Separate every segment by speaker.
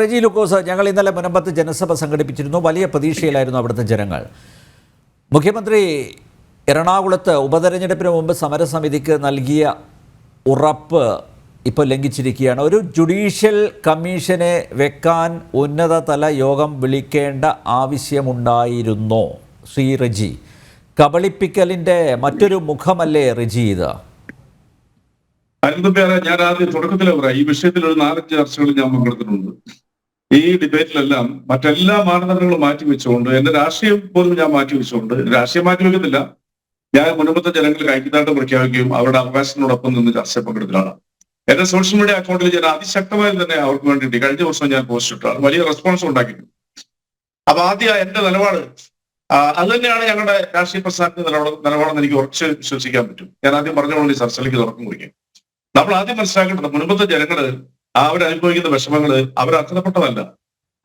Speaker 1: റെജി ലുക്കോസ് ഞങ്ങൾ ഇന്നലെ മുനമ്പത്ത് ജനസഭ സംഘടിപ്പിച്ചിരുന്നു. വലിയ പ്രതീക്ഷയിലായിരുന്നു അവിടുത്തെ ജനങ്ങൾ. മുഖ്യമന്ത്രി എറണാകുളത്ത് ഉപതെരഞ്ഞെടുപ്പിന് മുമ്പ് സമരസമിതിക്ക് നൽകിയ ഉറപ്പ് ഇപ്പോൾ ലംഘിച്ചിരിക്കുകയാണ്. ഒരു ജുഡീഷ്യൽ കമ്മീഷനെ വെക്കാൻ ഉന്നതതല യോഗം വിളിക്കേണ്ട ആവശ്യമുണ്ടായിരുന്നോ. ശ്രീ റെജി കബളിപ്പിക്കലിന്റെ മറ്റൊരു മുഖമല്ലേ റെജി ഇത്?
Speaker 2: അനന്തപേര ഞാൻ ആദ്യം തുടക്കത്തിലെ പറയാം. ഈ വിഷയത്തിൽ ഒരു നാലഞ്ച് ചർച്ചകൾ ഞാൻ പങ്കെടുത്തിട്ടുണ്ട്. ഈ ഡിബേറ്റിലെല്ലാം മറ്റെല്ലാ മാനദണ്ഡങ്ങളും മാറ്റിവെച്ചുകൊണ്ട് എന്റെ രാഷ്ട്രീയം പോലും ഞാൻ മാറ്റിവെച്ചുകൊണ്ട് രാഷ്ട്രീയം മാറ്റിവെക്കുന്നില്ല ഞാൻ മുൻപത്തെ ജനങ്ങൾക്ക് ഐക്യദാർഢ്യം പ്രഖ്യാപിക്കുകയും അവരുടെ അവകാശത്തിനോടൊപ്പം നിന്ന് ചർച്ച പങ്കെടുക്കലാണ് എന്റെ സോഷ്യൽ മീഡിയ അക്കൗണ്ടിൽ ഞാൻ അതിശക്തമായി തന്നെ അവർക്ക് വേണ്ടിയിട്ട് കഴിഞ്ഞ ദിവസം ഞാൻ പോസ്റ്റ് ഇട്ടാണ് വലിയ റെസ്പോൺസ് ഉണ്ടാക്കിയിട്ടുണ്ട്. അപ്പൊ ആദ്യ എന്റെ നിലപാട് അത് തന്നെയാണ് ഞങ്ങളുടെ രാഷ്ട്രീയ പ്രസ്ഥാനത്തിന്റെ നിലപാട് നിലപാടെന്ന് എനിക്ക് ഉറച്ച് വിശ്വസിക്കാൻ പറ്റും. ഞാൻ ആദ്യം പറഞ്ഞോളൂ ഈ ചർച്ചയിലേക്ക് തുറക്കം കുറിക്കും നമ്മൾ ആദ്യം മനസ്സിലാക്കേണ്ടത് മുൻപത്തെ ജനങ്ങൾ അവരനുഭവിക്കുന്ന വിഷമങ്ങൾ അവർ അർഹതപ്പെട്ടതല്ല.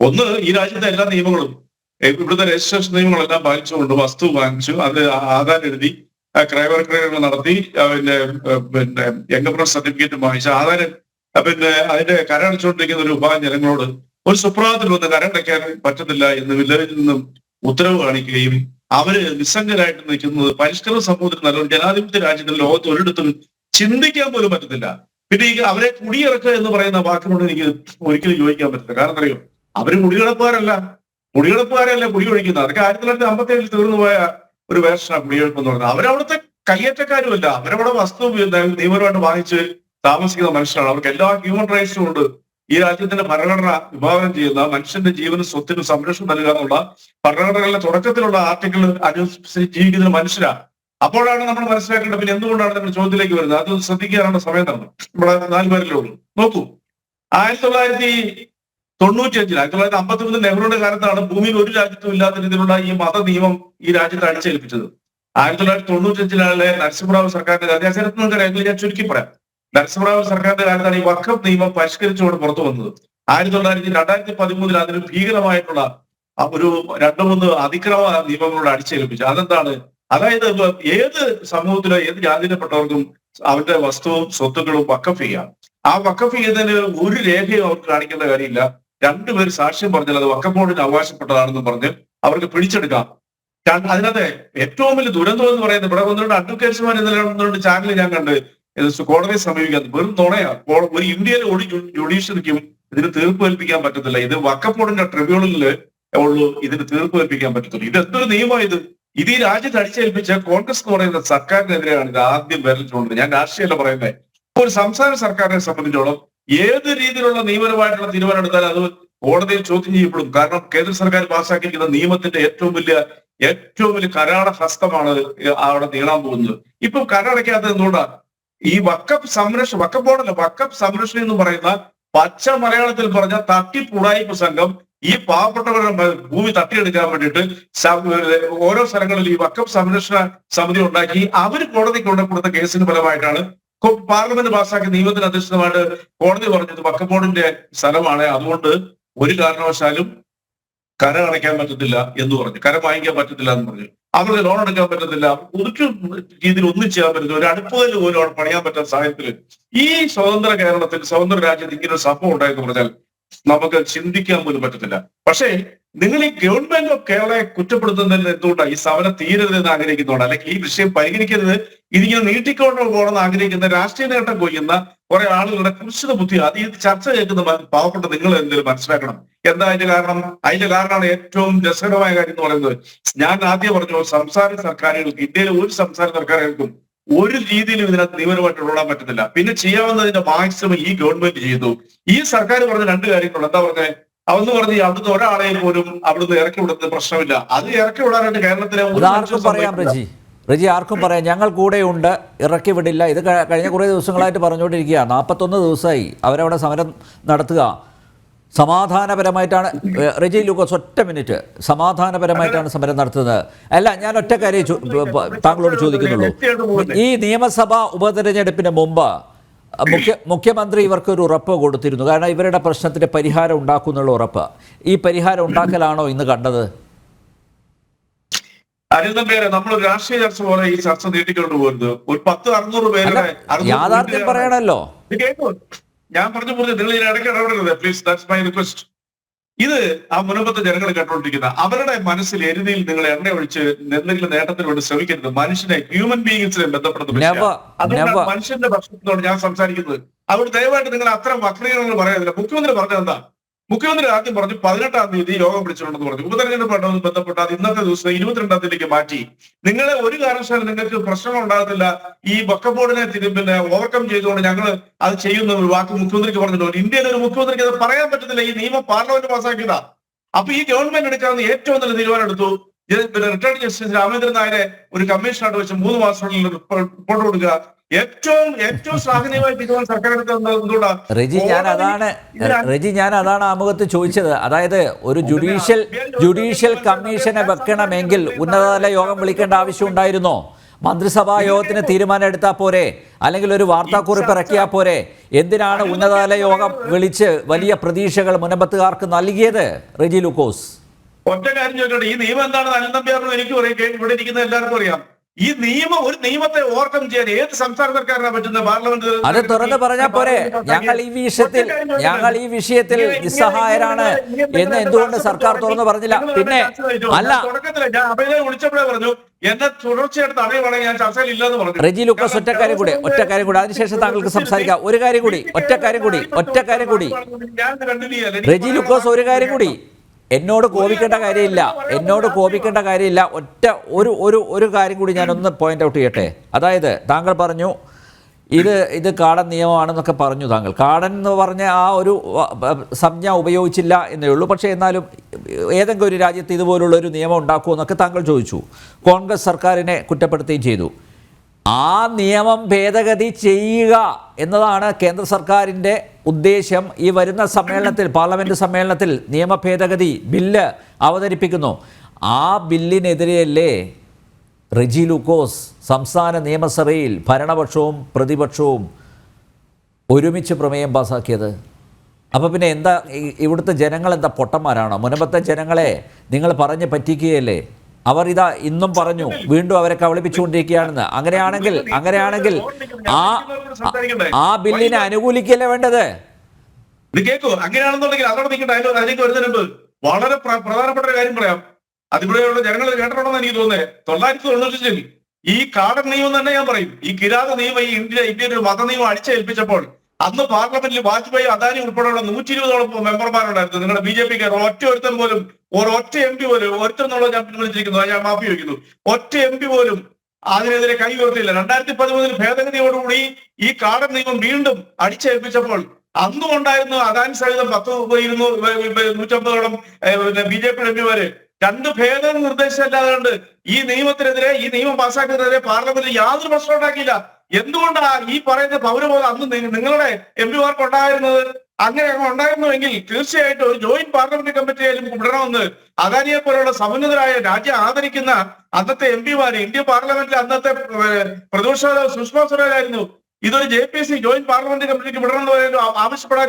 Speaker 2: ഒന്ന് ഈ രാജ്യത്തെ എല്ലാ നിയമങ്ങളും ഇവിടുത്തെ രജിസ്ട്രേഷൻ നിയമങ്ങളെല്ലാം പാലിച്ചുകൊണ്ട് വസ്തു വാങ്ങിച്ചു അത് ആധാർ എഴുതി ക്രയവർക്രയങ്ങൾ നടത്തി പിന്നെ പിന്നെ എൻകംപ്രസ് സർട്ടിഫിക്കറ്റ് വാങ്ങിച്ച ആധാരം പിന്നെ അതിന്റെ കരടച്ചുകൊണ്ടിരിക്കുന്ന ഒരു വിഭാഗം ജനങ്ങളോട് ഒരു സുപ്രഭാതത്തിൽ വന്ന് കരടയ്ക്കാൻ പറ്റത്തില്ല എന്ന് വില്ലേജിൽ നിന്നും ഉത്തരവ് കാണിക്കുകയും അവർ നിസ്സംഗരായിട്ട് നിൽക്കുന്നത് പരിഷ്കൃത സമൂഹത്തിൽ നല്ലൊരു ജനാധിപത്യ രാജ്യത്തിൽ ലോകത്ത് ഒരിടത്തും ചിന്തിക്കാൻ പോലും പറ്റത്തില്ല. പിന്നെ ഈ അവരെ കുടിയിറക്കുക എന്ന് പറയുന്ന വാക്കിനോട് എനിക്ക് ഒരിക്കലും യോജിക്കാൻ പറ്റില്ല. കാരണം അറിയോ? അവർ കുടികിടപ്പുകാരല്ല കുടികിടപ്പുകാരല്ല കുടി ഒഴിക്കുന്നത്? അതൊക്കെ ആയിരത്തി തൊള്ളായിരത്തി അമ്പത്തി ഏഴിൽ തീർന്നു പോയ ഒരു വേഷനാണ് കുടിയെടുപ്പ് എന്ന് പറയുന്നത്. അവരവിടുത്തെ കയ്യേറ്റക്കാരുമല്ല. അവരവിടെ വസ്തു നിയമപരമായിട്ട് വാങ്ങിച്ച് താമസിക്കുന്ന മനുഷ്യരാണ്. അവർക്ക് എല്ലാ ഹ്യൂമൻ റൈറ്റ്സും ഉണ്ട്. ഈ രാജ്യത്തിന്റെ ഭരണഘടന വിഭാവനം ചെയ്യുന്ന മനുഷ്യന്റെ ജീവനും സ്വത്തിനും സംരക്ഷണം നൽകുക എന്നുള്ള ഭരണഘടനകളുടെ തുടക്കത്തിലുള്ള ആർട്ടിക്കിൾ അനുസരിച്ച് ജീവിക്കുന്ന മനുഷ്യരാ. അപ്പോഴാണ് നമ്മൾ മനസ്സിലാക്കേണ്ടത് പിന്നെ എന്തുകൊണ്ടാണ് നമ്മൾ ചോദ്യത്തിലേക്ക് വരുന്നത്? അത് ശ്രദ്ധിക്കാനുള്ള സമയം തന്നു. നമ്മുടെ നാല് പേരല്ലേ ഉള്ളൂ. നോക്കൂ. ആയിരത്തി തൊള്ളായിരത്തി തൊണ്ണൂറ്റി അഞ്ചിൽ ആയിരത്തി തൊള്ളായിരത്തി അമ്പത്തി മൂന്ന് നെഹ്റുവിന്റെ കാലത്താണ് ഭൂമിയിൽ ഒരു രാജ്യത്തും ഇല്ലാത്ത രീതിയിലുള്ള ഈ മത നിയമം ഈ രാജ്യത്ത് അടിച്ചേൽപ്പിച്ചത്. ആയിരത്തി തൊള്ളായിരത്തി തൊണ്ണൂറ്റി അഞ്ചിലാണ് നരസിംഹറാവു സർക്കാരിന്റെ കാലത്ത്. ആ ചരിത്രം നിങ്ങൾക്ക് ഞാൻ ചുരുക്കി പറയാം. നരസിംഹറാവു സർക്കാരിന്റെ കാലത്താണ് ഈ വഖഫ് നിയമം പരിഷ്കരിച്ചുകൊണ്ട് പുറത്തു വന്നത്. ആയിരത്തി തൊള്ളായിരത്തി രണ്ടായിരത്തി പതിമൂന്നിൽ അതിന് ഭീകരമായിട്ടുള്ള ഒരു രണ്ടു മൂന്ന് അതിക്രമ നിയമങ്ങളോട് അടിച്ചേൽപ്പിച്ചു. അതെന്താണ്? അതായത് ഏത് സമൂഹത്തിലോ ഏത് ജാതിയിൽപ്പെട്ടവർക്കും അവരുടെ വസ്തുവും സ്വത്തുക്കളും വക്കഫ് ചെയ്യാം. ആ വക്കഫ് ചെയ്യുന്നതിന് ഒരു രേഖയും അവർക്ക് കാണിക്കേണ്ട കാര്യമില്ല. രണ്ടുപേർ സാക്ഷ്യം പറഞ്ഞാൽ അത് വക്കഫ് ബോർഡിന് അവകാശപ്പെട്ടതാണെന്ന് പറഞ്ഞ് അവർക്ക് പിടിച്ചെടുക്കാം. കാരണം അതിനകത്ത് ഏറ്റവും വലിയ ദുരന്തം എന്ന് പറയുന്നത് ഇവിടെ വന്നിട്ട് അഡ്വക്കേറ്റ്സ്മാർ ഇന്നലെ ഒന്ന് ചാനൽ ഞാൻ കണ്ട്. കോടതിയെ സമീപിക്കാൻ വെറും നുണയാ. കോ- ഒരു ഇന്ത്യയിലെ ഒരു ജുഡീഷ്യറിക്കും ഇതിന് തീർപ്പ് കൽപ്പിക്കാൻ പറ്റത്തില്ല. ഇത് വക്കഫ് ബോർഡിന്റെ ട്രിബ്യൂണലിൽ ഉള്ളൂ ഇതിന് തീർപ്പ് കൽപ്പിക്കാൻ പറ്റത്തില്ല. ഇത് എന്തൊരു നിയമം ഇത്? ഇത് ഈ രാജ്യത്ത് അടിച്ചേൽപ്പിച്ച കോൺഗ്രസ് എന്ന് പറയുന്ന സർക്കാരിനെതിരെയാണ് ഇത് ആദ്യം വിരൽ ഞാൻ രാഷ്ട്രീയമല്ല പറയുന്നത് ഒരു സംസ്ഥാന സർക്കാരിനെ സംബന്ധിച്ചോളം ഏത് രീതിയിലുള്ള നിയമപരമായിട്ടുള്ള തീരുമാനം എടുത്താൽ അത് കോടതിയിൽ ചോദ്യം ചെയ്യപ്പെടും. കാരണം കേന്ദ്ര സർക്കാർ പാസ്സാക്കിയിരിക്കുന്ന നിയമത്തിന്റെ ഏറ്റവും വലിയ ഏറ്റവും വലിയ കരാട ഹസ്തമാണ് അവിടെ നീളാൻ പോകുന്നത്. ഇപ്പൊ കരാടയ്ക്കകത്ത് എന്തുകൊണ്ടാണ് ഈ വക്കപ്പ് സംരക്ഷണം വക്കപ്പ് ബോർഡല്ല വക്കപ്പ് സംരക്ഷണം എന്ന് പറയുന്ന പച്ച മലയാളത്തിൽ പറഞ്ഞ തട്ടിപ്പുടായ്പ സംഘം ഈ പാവപ്പെട്ടവരുടെ ഭൂമി തട്ടിയെടുക്കാൻ വേണ്ടിയിട്ട് ഓരോ സ്ഥലങ്ങളിൽ ഈ വക്കം സംരക്ഷണ സമിതി ഉണ്ടാക്കി. അവർ കോടതി കൊണ്ട് കൊടുത്ത കേസിന് ഫലമായിട്ടാണ് പാർലമെന്റ് പാസ്സാക്കിയ നിയമത്തിന് അധിഷ്ഠിതമായിട്ട് കോടതി പറഞ്ഞത് ബോർഡിന്റെ സ്ഥലമാണ്. അതുകൊണ്ട് ഒരു കാരണവശാലും കര അടയ്ക്കാൻ പറ്റത്തില്ല എന്ന് പറഞ്ഞു. കര വാങ്ങിക്കാൻ പറ്റത്തില്ല എന്ന് പറഞ്ഞു. അവർക്ക് ലോൺ എടുക്കാൻ പറ്റത്തില്ല. ഒരു രീതിയിൽ ഒന്നും ചെയ്യാൻ പറ്റത്തില്ല. ഒരു അടുപ്പതിൽ പോലും അവിടെ പണിയാൻ പറ്റാത്ത സാഹചര്യത്തിൽ ഈ സ്വതന്ത്ര കേരളത്തിൽ സ്വതന്ത്ര രാജ്യത്ത് ഇങ്ങനെ ഒരു സംഭവം ഉണ്ടായെന്ന് പറഞ്ഞാൽ നമുക്ക് ചിന്തിക്കാൻ പോലും പറ്റത്തില്ല. പക്ഷേ നിങ്ങൾ ഈ ഗവൺമെന്റ് ഓഫ് കേരളയെ കുറ്റപ്പെടുത്തുന്നതിന് എന്തുകൊണ്ടാണ് ഈ സമരം തീരരുതെന്ന് ആഗ്രഹിക്കുന്നതുകൊണ്ട് അല്ലെങ്കിൽ ഈ വിഷയം പരിഗണിക്കരുത് ഇതിങ്ങനെ നീട്ടിക്കൊണ്ട് പോകണമെന്ന് ആഗ്രഹിക്കുന്ന രാഷ്ട്രീയ നേട്ടം കൊയ്യുന്ന കുറെ ആളുകളുടെ കുറിച്ചിത ബുദ്ധി അത് ഈ ചർച്ച കേൾക്കുന്ന പാവപ്പെട്ട നിങ്ങൾ എന്തെങ്കിലും മനസ്സിലാക്കണം. എന്താ അതിന്റെ കാരണം? അതിന്റെ കാരണമാണ് ഏറ്റവും രസകരമായ കാര്യം എന്ന് പറയുന്നത്. ഞാൻ ആദ്യം പറഞ്ഞു സംസ്ഥാന സർക്കാരുകൾക്ക് ഇന്ത്യയിലെ ഒരു സംസ്ഥാന സർക്കാരുകൾക്കും ഒരു രീതിയിലും ഇതിനകത്ത് നിയമപരമായിട്ട് ഇടപെടാൻ പറ്റത്തില്ല പിന്നെ ചെയ്യാവുന്നതിന്റെ മാക്സിമം ഈ ഗവൺമെന്റ് ചെയ്തു. ഈ സർക്കാർ പറഞ്ഞ രണ്ട് കാര്യങ്ങളുണ്ട്. എന്താ പറഞ്ഞത് അവന്ന് പറഞ്ഞ് അവിടുന്ന് ഒരാളെ പോലും അവിടുന്ന് ഇറക്കി വിടുന്നത് പ്രശ്നമില്ല. അത് ഇറക്കി വിടാനായിട്ട് കേരളത്തിലെ റിജി
Speaker 1: പറയാം
Speaker 2: സമ്മതിക്കില്ല.
Speaker 1: റജി. റജി ആർക്കും പറയാം. ഞങ്ങൾ കൂടെയുണ്ട് ഇറക്കി വിടില്ല. ഇത് കഴിഞ്ഞ കുറേ ദിവസങ്ങളായിട്ട് പറഞ്ഞുകൊണ്ടിരിക്കുകയാണ്. നാൽപ്പത്തൊന്ന് ദിവസമായി അവരവിടെ സമരം നടത്തുക. സമാധാനപരമായിട്ടാണ് റിജി ലൂക്കോസ് ഒറ്റ മിനിറ്റ് സമാധാനപരമായിട്ടാണ് സമരം നടത്തുന്നത്. അല്ല ഞാൻ ഒറ്റ കാര്യം താങ്കളോട് ചോദിക്കുന്നുള്ളൂ. ഈ നിയമസഭാ ഉപതെരഞ്ഞെടുപ്പിന് മുമ്പ് മുഖ്യ മുഖ്യമന്ത്രി ഇവർക്ക് ഒരു ഉറപ്പ് കൊടുത്തിരുന്നു. കാരണം ഇവരുടെ പ്രശ്നത്തിന് പരിഹാരം ഉണ്ടാക്കുന്നുള്ള ഉറപ്പ്. ഈ പരിഹാരം ഉണ്ടാക്കലാണോ ഇന്ന് കണ്ടത്?
Speaker 2: നമ്മൾ രാഷ്ട്രീയ ചർച്ച പോലെ ഈ ചർച്ച നീട്ടിക്കൊണ്ട് പോകുന്നത്. ഒരു പത്ത് അറുന്നൂറ് പേരുടെ
Speaker 1: യാഥാർത്ഥ്യം പറയണല്ലോ.
Speaker 2: ഞാൻ പറഞ്ഞു പറഞ്ഞു നിങ്ങൾ ഇതിന് ഇടയ്ക്ക് ഇടപെടരുത്. പ്ലീസ് ദാറ്റ്സ് മൈ റിക്വസ്റ്റ് ഇത് ആ മുനമ്പത്തെ ജനങ്ങൾ കണ്ടുകൊണ്ടിരിക്കുന്ന അവരുടെ മനസ്സിൽ എരുതിയിൽ നിങ്ങൾ എണ്ണ ഒഴിച്ച് എന്തെങ്കിലും നേട്ടത്തിന് വേണ്ടി ശ്രമിക്കരുത്. മനുഷ്യനെ ഹ്യൂമൻ ബീയിങ്സിനെ ബന്ധപ്പെടുന്ന. അതുകൊണ്ടാണ് മനുഷ്യന്റെ ഭക്ഷണത്തോട് ഞാൻ സംസാരിക്കുന്നത്. അതുകൊണ്ട് ദയവായിട്ട് നിങ്ങൾ അത്തരം വക്രീകരണങ്ങൾ പറയാതില്ല മുഖ്യമന്ത്രി പറഞ്ഞത് എന്താ? മുഖ്യമന്ത്രി ആദ്യം പറഞ്ഞു പതിനെട്ടാം തീയതി യോഗം വിളിച്ചിട്ടുണ്ടെന്ന് പറഞ്ഞു. ഉപതെരഞ്ഞെടുപ്പായിട്ട് ബന്ധപ്പെട്ട് അത് ഇന്നത്തെ ദിവസം ഇരുപത്തിരണ്ടാം തീയതിക്ക് മാറ്റി. നിങ്ങളെ ഒരു കാരണവശാലും നിങ്ങൾക്ക് പ്രശ്നങ്ങൾ ഉണ്ടാകത്തില്ല. ഈ വക്കബോർഡിനെ പിന്നെ ഓവർകം ചെയ്തുകൊണ്ട് ഞങ്ങൾ അത് ചെയ്യുന്ന ഒരു വാക്ക് മുഖ്യമന്ത്രിക്ക് പറഞ്ഞിട്ടുണ്ട്. ഇന്ത്യയിലെ ഒരു മുഖ്യമന്ത്രിക്ക് അത് പറയാൻ പറ്റത്തില്ല. ഈ നിയമം പാർലമെന്റ് പാസ്സാക്കിയതാ. അപ്പൊ ഈ ഗവൺമെന്റ് എടുക്കാവുന്ന ഏറ്റവും നല്ല തീരുമാനം എടുത്തു. പിന്നെ റിട്ടയർഡ് ജസ്റ്റിസ് രാമേന്ദ്രൻ നായരെ ഒരു കമ്മീഷനായിട്ട് വെച്ച് മൂന്ന് മാസത്തിനുള്ളിൽ റിപ്പോർട്ട് കൊടുക്കുക. ഏറ്റവും ഏറ്റവും ശ്ലാഘനീയമായ തീരുമാനം സർക്കാർ എന്തുകൊണ്ടാണ് എന്തുകൊണ്ടാ?
Speaker 1: റെജി ഞാൻ അതാണ് റെജി ഞാൻ അതാണ് ആമുഖത്ത് ചോദിച്ചത്. അതായത് ഒരു ജുഡീഷ്യൽ ജുഡീഷ്യൽ കമ്മീഷനെ വെക്കണമെങ്കിൽ ഉന്നതതല യോഗം വിളിക്കേണ്ട ആവശ്യം ഉണ്ടായിരുന്നോ? മന്ത്രിസഭാ യോഗത്തിന് തീരുമാനം എടുത്താൽ പോരെ? അല്ലെങ്കിൽ ഒരു വാർത്താക്കുറിപ്പ് ഇറക്കിയാൽ പോരെ? എന്തിനാണ് ഉന്നതതല യോഗം വിളിച്ച് വലിയ പ്രതീക്ഷകൾ മുനമ്പത്തുകാർക്ക് നൽകിയത്? റെജി ലുക്കോസ്.
Speaker 2: ഒറ്റ കാര്യം ചോദിച്ചോട്ടെ ഈ നിയമം എന്താണെന്ന് അനന്തം എനിക്ക് അറിയാം ഇവിടെ ഇരിക്കുന്ന എല്ലാവർക്കും അറിയാം. ഈ നിയമം ഒരു നിയമത്തെ ഓവർകം ചെയ്യാൻ ഏത് സംസ്ഥാന സർക്കാരിനാണ് പറ്റുന്ന പാർലമെന്റ്
Speaker 1: അത് തുറന്നു പറഞ്ഞാൽ പോരെ ഞങ്ങൾ ഈ വിഷയത്തിൽ ഞങ്ങൾ ഈ വിഷയത്തിൽ നിസ്സഹായരാണ് എന്ന് എന്തുകൊണ്ട് സർക്കാർ തുറന്നു പറഞ്ഞില്ല പിന്നെ അല്ല
Speaker 2: തുടക്കത്തിൽ ഞാൻ അഭയനെ വിളിച്ചപ്പോഴേ പറഞ്ഞു എന്നെ തുടർച്ചയായിട്ട് തടയുവാണെങ്കിൽ ഞാൻ ചർച്ചയിൽ ഇല്ലെന്ന് പറഞ്ഞു
Speaker 1: റെജി ലൂക്കോസ് ഒറ്റ കാര്യം കൂടി ഒറ്റ കാര്യം കൂടി അതിനുശേഷം താങ്കൾക്ക് സംസാരിക്കാം ഒരു കാര്യം കൂടി ഒറ്റ കാര്യം കൂടി ഒറ്റ കാര്യം കൂടി റെജി ലുക്കോസ് ഒരു കാര്യം കൂടി എന്നോട് കോപിക്കേണ്ട കാര്യമില്ല. എന്നോട് കോപിക്കേണ്ട കാര്യമില്ല. ഒറ്റ ഒരു ഒരു ഒരു കാര്യം കൂടി ഞാനൊന്ന് പോയിന്റ് ഔട്ട് ചെയ്യട്ടെ? അതായത് താങ്കൾ പറഞ്ഞു ഇത് ഇത് കാടൻ നിയമമാണെന്നൊക്കെ പറഞ്ഞു താങ്കൾ. കാടൻ എന്ന് പറഞ്ഞ ആ ഒരു സംജ്ഞ ഉപയോഗിച്ചില്ല എന്നേ ഉള്ളൂ. പക്ഷേ എന്നാലും ഏതെങ്കിലും ഒരു രാജ്യത്ത് ഇതുപോലുള്ള ഒരു നിയമം ഉണ്ടാക്കുമോ എന്നൊക്കെ താങ്കൾ ചോദിച്ചു. കോൺഗ്രസ് സർക്കാരിനെ കുറ്റപ്പെടുത്തുകയും ചെയ്തു. ആ നിയമം ഭേദഗതി ചെയ്യുക എന്നതാണ് കേന്ദ്ര സർക്കാരിന്റെ ഉദ്ദേശം ഈ വരുന്ന സമ്മേളനത്തിൽ പാർലമെന്റ് സമ്മേളനത്തിൽ നിയമ ഭേദഗതി ബില്ല് അവതരിപ്പിക്കുന്നു. ആ ബില്ലിനെതിരെയല്ലേ റിജി ലൂക്കോസ് സംസ്ഥാന നിയമസഭയിൽ ഭരണപക്ഷവും പ്രതിപക്ഷവും ഒരുമിച്ച് പ്രമേയം പാസാക്കിയത്? അപ്പോൾ പിന്നെ എന്താ ഇവിടുത്തെ ജനങ്ങൾ എന്താ പൊട്ടന്മാരാണോ? മുനമ്പത്തെ ജനങ്ങളെ നിങ്ങൾ പറഞ്ഞ് പറ്റിക്കുകയല്ലേ? അവർ ഇതാ ഇന്നും പറഞ്ഞു വീണ്ടും അവരെ കബളിപ്പിച്ചുകൊണ്ടിരിക്കുകയാണെന്ന്. അങ്ങനെയാണെങ്കിൽ അങ്ങനെയാണെങ്കിൽ ആ ബില്ലിനെ അനുകൂലിക്കല്ലേ വേണ്ടത്?
Speaker 2: ഇത് കേൾക്കൂ അങ്ങനെയാണെന്നുണ്ടെങ്കിൽ അതോടെ നിൽക്കട്ടെ അതിന്റെ അതിലേക്ക് വരുന്നതിന് വളരെ പ്ര- പ്രധാനപ്പെട്ട ഒരു കാര്യം പറയാം. അതിവിടെയുള്ള ജനങ്ങൾ കേട്ടിട്ടുണ്ടെന്ന് എനിക്ക് തോന്നുന്നത്. തൊള്ളായിരത്തി തൊണ്ണൂറ്റഞ്ചിൽ ഈ കാടൻ നിയമം തന്നെ ഞാൻ പറയും. ഈ കിരാത നിയമം ഈ ഇന്ത്യ ഇന്ത്യയിൽ ഒരു മത നിയമം അടിച്ചേൽപ്പിച്ചപ്പോൾ അന്ന് പാർലമെന്റിൽ വാജ്പേയി അദാനി ഉൾപ്പെടെയുള്ള നൂറ്റി ഇരുപതോളം മെമ്പർമാരുണ്ടായിരുന്നു. നിങ്ങളുടെ ബി ജെ പിക്ക് ഒറ്റ ഒരുത്തൻ പോലും ഒരൊറ്റ എം പി പോലും ഒരുത്തൻ എന്നുള്ളത് ഞാൻ പിൻവലിച്ചിരിക്കുന്നു. ഞാൻ മാപ്പി വയ്ക്കുന്നു ഒറ്റ എം പി പോലും അതിനെതിരെ കൈ ഉയർത്തിയില്ല. രണ്ടായിരത്തി പതിമൂന്നിൽ ഭേദഗതിയോടുകൂടി ഈ കാടൻ നിയമം വീണ്ടും അടിച്ചേൽപ്പിച്ചപ്പോൾ അന്നും ഉണ്ടായിരുന്നു അദാനി സഹിതം പത്ത് ഇരുന്നൂറ് നൂറ്റമ്പതോളം ബി ജെ പി എംപിമാര് രണ്ട് ഭേദ നിർദ്ദേശം അല്ലാതെ ഈ നിയമത്തിനെതിരെ ഈ നിയമം പാസ്സാക്കുന്നതിനെതിരെ പാർലമെന്റിൽ യാതൊരു പ്രശ്നം ഉണ്ടാക്കിയില്ല. എന്തുകൊണ്ടാ ഈ പറയുന്ന പൗരബോധം അന്ന് നിങ്ങളുടെ എം പിമാർക്ക് ഉണ്ടായിരുന്നത്? അങ്ങനെ അങ്ങ് ഉണ്ടായിരുന്നുവെങ്കിൽ തീർച്ചയായിട്ടും ഒരു ജോയിന്റ് പാർലമെന്റ് കമ്മിറ്റി ആയാലും വിടണമെന്ന് അദാനിയെ പോലുള്ള സമുന്നതരായ രാജ്യം ആദരിക്കുന്ന അന്നത്തെ എം പിമാര് ഇന്ത്യൻ പാർലമെന്റിൽ അന്നത്തെ പ്രതിപക്ഷ സുഷമ സ്വരാജ് ആയിരുന്നു ഇതൊരു J P C joint parliament കമ്മിറ്റിക്ക് വിടണം എന്ന് പറയുന്നത് ആവശ്യപ്പെടാൻ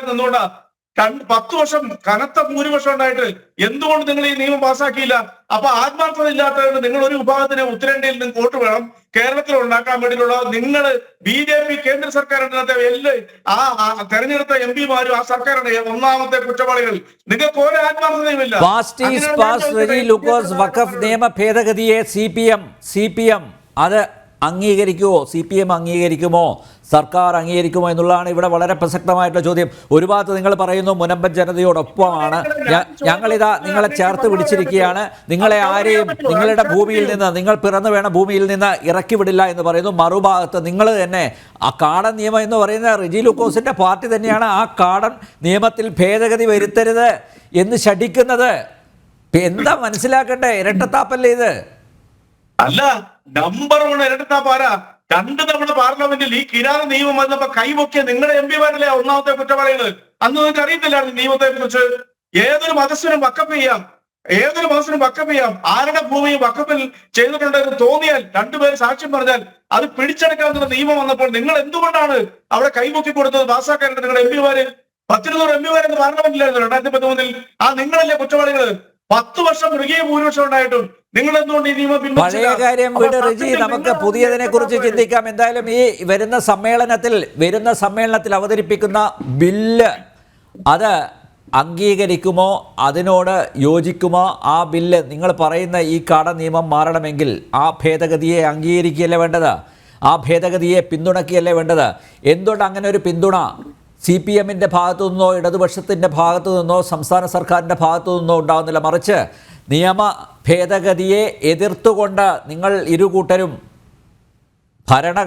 Speaker 2: പത്ത് വർഷം കനത്ത ഭൂരിപക്ഷം ഉണ്ടായിട്ട് എന്തുകൊണ്ട് നിങ്ങൾ ഈ നിയമം പാസ്സാക്കിയില്ല? അപ്പൊ ആത്മാർത്ഥത ഇല്ലാത്തതുകൊണ്ട് നിങ്ങൾ ഒരു വിഭാഗത്തിന് ഉത്തരേന്ത്യയിൽ നിന്ന് വോട്ട് വേണം കേരളത്തിൽ ഉണ്ടാക്കാൻ വേണ്ടിയിട്ടുള്ള നിങ്ങൾ ബി ജെ പി കേന്ദ്ര സർക്കാരിന്റെ എല്ലാ ആ തെരഞ്ഞെടുത്ത എം പിമാരും ആ സർക്കാരിന്റെ ഒന്നാമത്തെ കുറ്റവാളികൾ. നിങ്ങൾക്ക് ഒരു ആത്മാർത്ഥതയുമില്ല
Speaker 1: നിയമ ഭേദഗതിയെ C P M C P M അത് അംഗീകരിക്കുമോ സി പി എം അംഗീകരിക്കുമോ? സർക്കാർ അംഗീകരിക്കുമോ എന്നുള്ളതാണ് ഇവിടെ വളരെ പ്രസക്തമായിട്ടുള്ള ചോദ്യം. ഒരു ഭാഗത്ത് നിങ്ങൾ പറയുന്നു മുനമ്പൻ ജനതയോടൊപ്പമാണ്. ഞങ്ങളിതാ നിങ്ങളെ ചേർത്ത് പിടിച്ചിരിക്കുകയാണ്. നിങ്ങളെ ആരെയും നിങ്ങളുടെ ഭൂമിയിൽ നിന്ന് നിങ്ങൾ പിറന്നു വേണ ഭൂമിയിൽ നിന്ന് ഇറക്കി വിടില്ല എന്ന് പറയുന്നു. മറുഭാഗത്ത് നിങ്ങൾ തന്നെ ആ കാടൻ നിയമം എന്ന് പറയുന്ന റിജി ലുക്കോസിന്റെ പാർട്ടി തന്നെയാണ് ആ കാടൻ നിയമത്തിൽ ഭേദഗതി വരുത്തരുത് എന്ന് ശഠിക്കുന്നത്. എന്താ മനസ്സിലാക്കണ്ടേ? ഇരട്ടത്താപ്പല്ലേ ഇത്?
Speaker 2: അല്ല നമ്പർ വൺ ഇരട്ടത്താപ്പാരാ. പാര രണ്ട് തവണ പാർലമെന്റിൽ ഈ കിരാത നിയമം വന്നപ്പോ കൈപൊക്കിയ നിങ്ങളുടെ എം പിമാരല്ലേ ഒന്നാമത്തെ കുറ്റവാളികൾ അന്ന് നിങ്ങൾക്ക് അറിയത്തില്ലായിരുന്നു നിയമത്തെ കുറിച്ച്. ഏതൊരു മതസ്ഥനും വക്കപ്പ് ചെയ്യാം. ഏതൊരു മതസ്ഥനും വക്കപ്പ് ചെയ്യാം. ആരുടെ ഭൂമിയും വക്കപ്പിൽ ചെയ്തിട്ടുണ്ടെന്ന് തോന്നിയാൽ രണ്ടുപേരും സാക്ഷ്യം പറഞ്ഞാൽ അത് പിടിച്ചെടുക്കാവുന്ന നിയമം വന്നപ്പോൾ നിങ്ങൾ എന്തുകൊണ്ടാണ് അവിടെ കൈപൊക്കി കൊടുത്തത്? പാസ്സാക്കാനായിട്ട് നിങ്ങളുടെ എം പിമാര്? പത്തിരുന്നൂറ് എം പിമാരെന്ന് പാർലമെന്റിലായിരുന്നു രണ്ടായിരത്തി പതിമൂന്നിൽ. ആ നിങ്ങളല്ലേ കുറ്റവാളികൾ? പത്ത് വർഷം മൃഗീയ ഭൂരിപക്ഷം ഉണ്ടായിട്ടും നിങ്ങൾ എന്തുകൊണ്ട് ഈ നിയമം?
Speaker 1: പഴയ കാര്യം വിട് റിജി നമുക്ക് പുതിയതിനെ കുറിച്ച് ചിന്തിക്കാം. എന്തായാലും ഈ വരുന്ന സമ്മേളനത്തിൽ വരുന്ന സമ്മേളനത്തിൽ അവതരിപ്പിക്കുന്ന ബില്ല് അത് അംഗീകരിക്കുമോ? അതിനോട് യോജിക്കുമോ? ആ ബില്ല് നിങ്ങൾ പറയുന്ന ഈ കട നിയമം മാറണമെങ്കിൽ ആ ഭേദഗതിയെ അംഗീകരിക്കുകയല്ലേ വേണ്ടത്? ആ ഭേദഗതിയെ പിന്തുണയ്ക്കുകയല്ലേ വേണ്ടത്? എന്തുകൊണ്ട് അങ്ങനെ ഒരു പിന്തുണ സി പി എമ്മിന്റെ ഭാഗത്തു നിന്നോ ഇടതുപക്ഷത്തിന്റെ ഭാഗത്തു നിന്നോ സംസ്ഥാന സർക്കാരിന്റെ ഭാഗത്തു നിന്നോ ഉണ്ടാകുന്നില്ല മറിച്ച് നിയമ ഭേദഗതിയെ എതിർത്തുകൊണ്ട് നിങ്ങൾ ഇരു കൂട്ടരും ഭരണ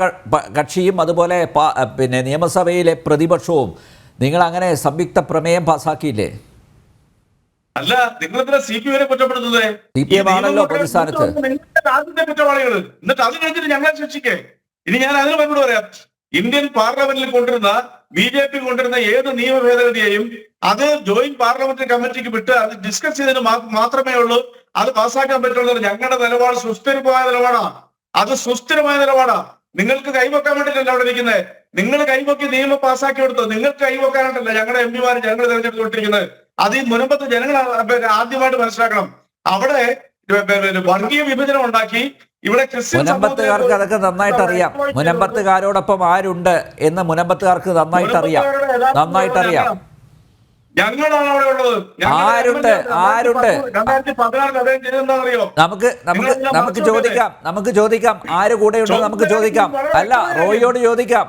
Speaker 1: കക്ഷിയും അതുപോലെ പിന്നെ നിയമസഭയിലെ പ്രതിപക്ഷവും നിങ്ങൾ അങ്ങനെ സംയുക്ത പ്രമേയം പാസാക്കിയില്ലേ?
Speaker 2: അല്ല നിങ്ങൾ എന്തിനാ സി പി എമ്മിനെ കുറ്റപ്പെടുത്തുന്നത്
Speaker 1: ആണല്ലോ പ്രതിസ്ഥാനത്ത്.
Speaker 2: എന്നിട്ട് അത് കഴിഞ്ഞിട്ട് ഞങ്ങളെ ശിക്ഷിക്കേ. ഇനി ഞാൻ അതിന് മറുപടി പറയാം. ഇന്ത്യൻ പാർലമെന്റിൽ കൊണ്ടിരുന്ന ബി ജെ പി കൊണ്ടിരുന്ന ഏത് നിയമ ഭേദഗതിയെയും അത് ജോയിന്റ് പാർലമെന്ററി കമ്മിറ്റിക്ക് വിട്ട് അത് ഡിസ്കസ് ചെയ്തതിന് മാത്രമേ ഉള്ളൂ. അത് പാസ്സാക്കാൻ പറ്റുള്ളൂ ഞങ്ങളുടെ നിലപാട് സുസ്ഥിരമായ നിലപാടാണ്. അത് സുസ്ഥിരമായ നിലപാടാണ്. നിങ്ങൾക്ക് കൈവക്കാൻ വേണ്ടിയിട്ടല്ല അവിടെ നിൽക്കുന്നത് നിങ്ങൾ കൈവക്കി നിയമം പാസ്സാക്കി കൊടുത്തു? നിങ്ങൾക്ക് കൈവെക്കാനായിട്ടല്ല ഞങ്ങളുടെ എം പിമാർ ഞങ്ങൾ തെരഞ്ഞെടുത്തുകൊണ്ടിരിക്കുന്നത്. അത് ഈ മുനമ്പത്ത് ജനങ്ങൾ ആദ്യമായിട്ട് മനസ്സിലാക്കണം. അവിടെ വർഗീയ വിഭജനം ഉണ്ടാക്കി ഇവിടെ
Speaker 1: മുനമ്പത്തുകാർക്ക് അതൊക്കെ നന്നായിട്ട് അറിയാം മുനമ്പത്തുകാരോടൊപ്പം ആരുണ്ട് എന്ന് മുനമ്പത്തുകാർക്ക് നന്നായിട്ട് അറിയാം നന്നായിട്ട് അറിയാം
Speaker 2: ഞങ്ങളാണ് അവിടെ ഉള്ളത്.
Speaker 1: ആരുണ്ട്? ആരുണ്ട്? നമുക്ക് നമുക്ക് നമുക്ക് ചോദിക്കാം. നമുക്ക് ചോദിക്കാം. ആര് കൂടെയുണ്ടോ നമുക്ക് ചോദിക്കാം. അല്ല റോയിയോട് ചോദിക്കാം.